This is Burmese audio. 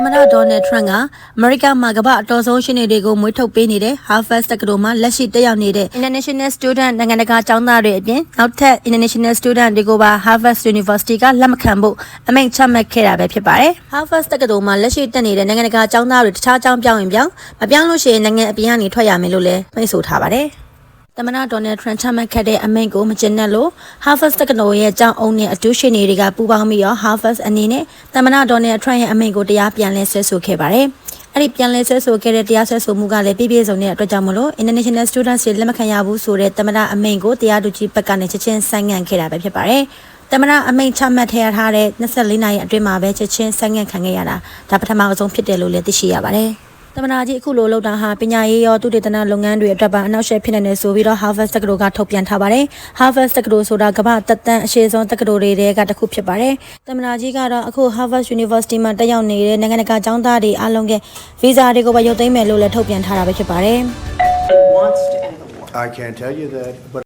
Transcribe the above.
သမ္မတဒေါ်နယ်ထရန့်ကအမေရိကန်မှာကမ္ဘာအတော်ဆုံးရှင်တွေကိုမွေးထုတ်ပေးနေတဲ့ Harvard တက္ကသိုလ်မှာလက်ရှိတက်ရောက်နေတဲ့ International Student နိုင်ငံတကာကျောင်းသားတွေအပြင်နောက်ထပ် International Student တွေကိုပါ Harvard University ကလက်မခံဖို့အမိန့်ချမှတ်ခဲ့တာပဲဖြစ်ပါတယ်။ Harvard တက္ကသိုလ်မှာလက်ရှိတက်နေတဲ့နိုင်ငံတကာကျောင်းသားတွေတခြားကျောင်းပြောင်းရင်ပြောင်းမပြောင်းလို့ရှိရင်နိုင်ငံအပြင်ကနေထွက်ရမယ်လို့လည်းမိတ်ဆိုထားပါတယ်။ သမ္မတဒေါ်နယ်ထရန့်ချမှတ်ခဲ့တဲ့အမိန့်ကိုမကျင့်တဲ့လို့ Harvard တက္ကသိုလ်ရဲ့ကျောင်းအုပ်နဲ့အတူရှိနေတွေကပူးပေါင်းပြီးတော့ Harvard အနေနဲ့သမ္မတဒေါ်နယ်ထရန့်ရဲ့အမိန့်ကိုတရားပြန်လဲဆွဲဆိုခဲ့ပါတယ်။အဲ့ဒီပြန်လဲဆွဲဆိုခဲ့တဲ့တရားဆွဲဆိုမှုကလည်းပြည့်ပြည့်စုံတဲ့အတွက်ကြောင့်မလို့ International Students တွေလက်မခံရဘူးဆိုတဲ့သမ္မတအမိန့်ကိုတရားသူကြီးဘက်ကနေချက်ချင်းဆိုင်းငံ့ခဲ့တာပဲဖြစ်ပါတယ်။သမ္မတအမိန့်ချမှတ်ထည့်ထားတဲ့24နာရီအတွင်းမှာပဲချက်ချင်းဆိုင်းငံ့ခံခဲ့ရတာဒါပထမအဆုံးဖြစ်တယ်လို့လည်းသိရှိရပါတယ်။ သမ္မနာကြီးအခုလိုလောက်တာဟာပညာရေးရောသူတေသနလုပ်ငန်းတွေအတွက်ပါအနောက်ရှယ်ဖြစ်နေတယ်ဆိုပြီးတော့ Harvard တက္ကသိုလ်ကထုတ်ပြန်ထားပါတယ်။ Harvard တက္ကသိုလ်ဆိုတာကမ္ဘာတက်တန်းအရှေ့ဆုံးတက္ကသိုလ်တွေထဲကတစ်ခုဖြစ်ပါတယ်။သမ္မနာကြီးကတော့အခု Harvard University မှာတက်ရောက်နေတဲ့နိုင်ငံတကာကျောင်းသားတွေအားလုံးကဗီဇာတွေကိုပါရုပ်သိမ်းမယ်လို့လည်းထုတ်ပြန်ထားတာပဲဖြစ်ပါတယ်။ wants to end the war. I can't tell you that, but